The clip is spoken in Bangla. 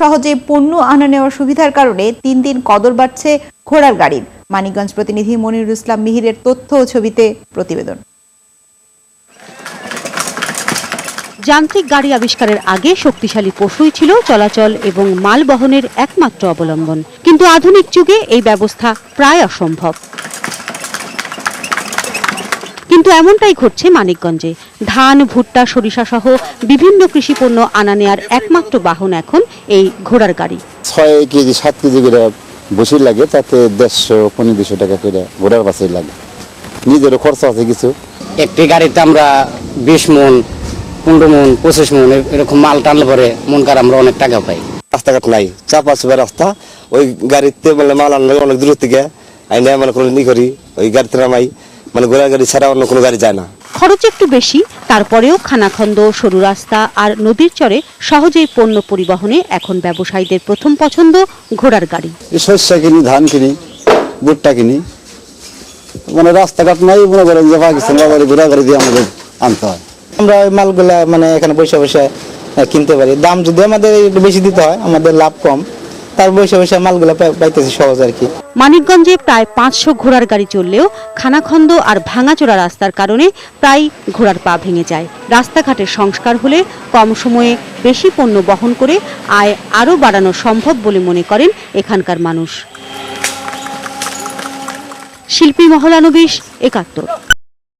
সহজে পণ্য আনা নেওয়ার সুবিধার কারণে তিন দিন কদর বাড়ছে ঘোড়ার গাড়ির। মানিকগঞ্জ প্রতিনিধি মনিরুল ইসলাম মিহিরের তথ্য ও ছবিতে প্রতিবেদন। যান্ত্রিক গাড়ি আবিষ্কারের আগে শক্তিশালী পশুই ছিল চলাচল এবং মাল বহনের একমাত্র অবলম্বন। কিন্তু আধুনিক যুগে এই ব্যবস্থা প্রায় অসম্ভব। কিন্তু এমনটাই ঘটছে মানিকগঞ্জে। ধান ভুট্টা সরিষা সহ বিভিন্ন কৃষি পণ্য আনা নেয়ার একমাত্র বাহন এখন এই ঘোড়ার গাড়ি। ছয় কেজি সাত কেজি করে বসি লাগে তাতে দেড়শো পনেরো দুশো টাকা করে ঘোড়ার বাসে লাগে। নিজেরও খরচা আছে কিছু। একটি গাড়িতে আমরা বিশ মন পনেরো মন পঁচিশ মন এরকম মাল টানলে পরে মন কার আমরা অনেক টাকা পাই। রাস্তাঘাট নাই চাপা চুপা রাস্তা। ওই গাড়িতে মানে মাল আনলে অনেক দূর থেকে আইনে মানে কোনো ই করি ওই গাড়িতে নামাই। মানে ঘোড়া গাড়ি ছাড়া অন্য কোনো গাড়ি যায় না। খরচ একটু বেশি তারপরেও খানাখন্দ সরু রাস্তা আর নদীর চরে সহজেই পণ্য পরিবহনে এখন ব্যবসায়ীদের প্রথম পছন্দ ঘোড়ার গাড়ি। এই শস্য কিনি ধান কিনি ভুট্টা কিনি মানে রাস্তাঘাট নাই মনে করেন যে পাকিস্তান বা ঘোড়া গাড়ি দিয়ে আমাদের আনতে হয়। আমরা ওই মালগুলা মানে এখানে বসে বসে কিনতে পারি। দাম যদি আমাদের একটু বেশি দিতে হয় আমাদের লাভ কম। তার বসে বসে মালগুলা সহজ আর কি। মানিকগঞ্জে প্রায় পাঁচশো ঘোড়ার গাড়ি চললেও খানাখন্দ আর ভাঙাচোরা রাস্তার কারণে প্রায় ঘোড়ার পা ভেঙে যায়। রাস্তাঘাটের সংস্কার হলে কম সময়ে বেশি পণ্য বহন করে আয় আরও বাড়ানো সম্ভব বলে মনে করেন এখানকার মানুষ। শিল্পী মহলানবিশ একাত্তর